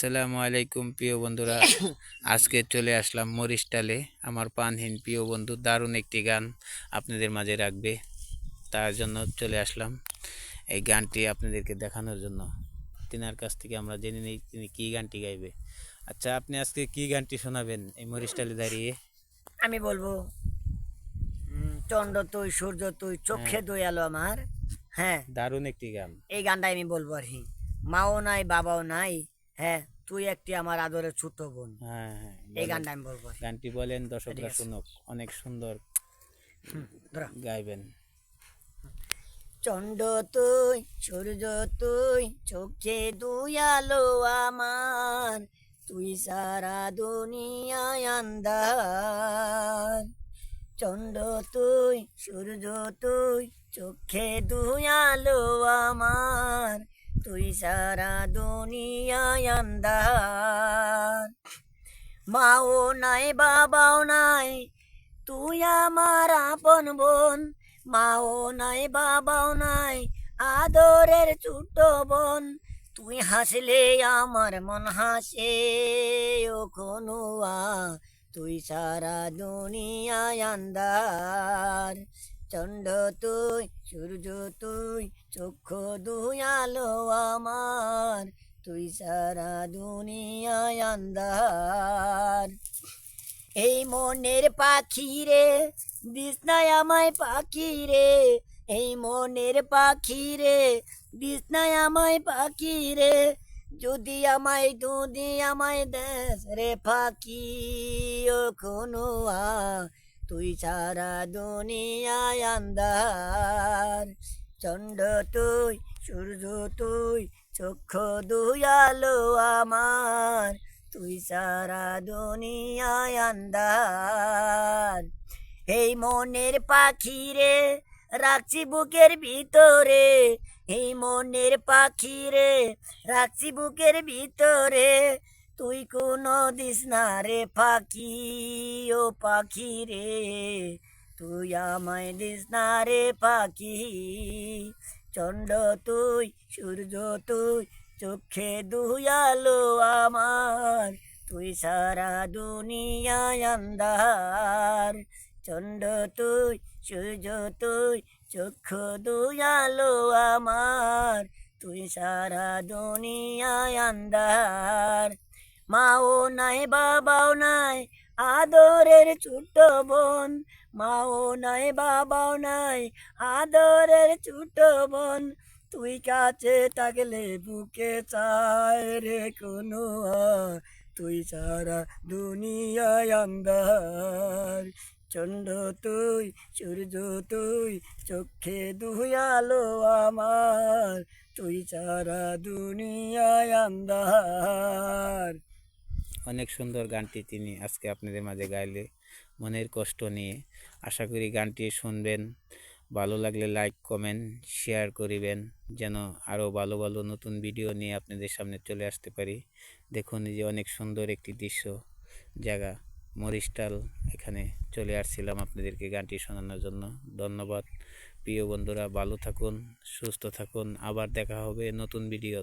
আসসালামু আলাইকুম প্রিয় বন্ধুরা। আজকে চলে আসলাম মরিশটালে আমার পানহীন প্রিয় বন্ধু দারুণ একটি গান আপনাদের মাঝে রাখবে। তার জন্য চলে আসলাম এই গানটি আপনাদেরকে দেখানোর জন্য। তিনার কাছ থেকে আমরা জেনে নিই তিনি কী গানটি গাইবে। আচ্ছা আপনি আজকে কী গানটি শোনাবেন এই মরিশটালে দাঁড়িয়ে? আমি বলব চন্দ্র তুই সূর্য তুই চোখে দুই আলো আমার। হ্যাঁ। দারুণ একটি গান। এই গানটা আমি বলব আর কি। মাও নাই বাবাও নাই হ্যাঁ তুই একটি আমার আদরের ছোট বোন। হ্যাঁ হ্যাঁ এই গানটা আমি বলব। গানটি বলেন দর্শকরা শুনুক। অনেক সুন্দর গাইবেন। চন্দ্র তুই সূর্য তুই চোখে দুই আলো আমার তুই সারা দুনিয়ায় আন্দার চন্দ্র তুই সূর্য তুই চোখে দুই আলো আমার। তুই সারা দুনিয়ায় আন্দার মাও নাই, বাবাও নাই, তুই আমার আপন বোন। মাও নাই, বাবাও নাই, আদরের ছোট বোন। তুই হাসলে আমার মন হাসে, ও কনুয়া। তুই সারা দুনিয়ায় আন্দার চন্ড তুই, সূর্য তুই, চক্ষু দুই আলো আমার, তুই সারা দুনিয়ায় আন্দার এই মনের পাখি রে বিষ্ণায় আমায় পাখি রে, এই মনের পাখি রে বিষ্ণায় আমায় পাখি রে, যদি আমায় দুদি আমায় দেশ রে ফাঁকি ও খুনুয়া তুই সারা দুনিয়ায় আন্দার চন্ড তুই, সূর্য তুই, চক্ষু দুই আলো আমার। তুই সারা দুনিয়ায় আন্দার এই মনের পাখি রে, রাখছি বুকের ভিতরে। এই মনের পাখি রে, রাখছি বুকের ভিতরে। তুই কোনো দিস না রে পাখি, ও পাখি রে। তুই আমায় দিস না রে পাখি, চন্ড তুই, সূর্য তুই, চোখে দুয়ালো আমার। তুই সারা দুনিয়ায় আন্দার চন্ড তুই, সূর্য তুই চক্ষু দুয়ালো আমার। তুই সারা দুনিয়ায় আন্দার মাও নাই, বাবাও নাই, আদরের ছোট বোন। মাও নাই, বাবাও নাই, আদরের ছোট বোন। তুই কাছে থাকলে বুকে চায় রে কোনো তুই সারা দুনিয়ায় আন্দার চন্ড তুই, সূর্য তুই, চোখে দুয়ালো আমার। তুই সারা দুনিয়ায় আন্দার অনেক সুন্দর গানটি তিনি আজকে আপনাদের মাঝে গাইলে মনের কষ্ট নিয়ে। আশা করি গানটি শুনবেন, ভালো লাগলে লাইক, কমেন্ট, শেয়ার করিবেন, যেন আরও ভালো ভালো নতুন ভিডিও নিয়ে আপনাদের সামনে চলে আসতে পারি। দেখুন যে অনেক সুন্দর একটি দৃশ্য, জায়গা, মরিস্টাল, এখানে চলে আসছিলাম আপনাদেরকে গানটি শোনানোর জন্য। ধন্যবাদ। প্রিয় বন্ধুরা, ভালো থাকুন, সুস্থ থাকুন। আবার দেখা হবে নতুন ভিডিও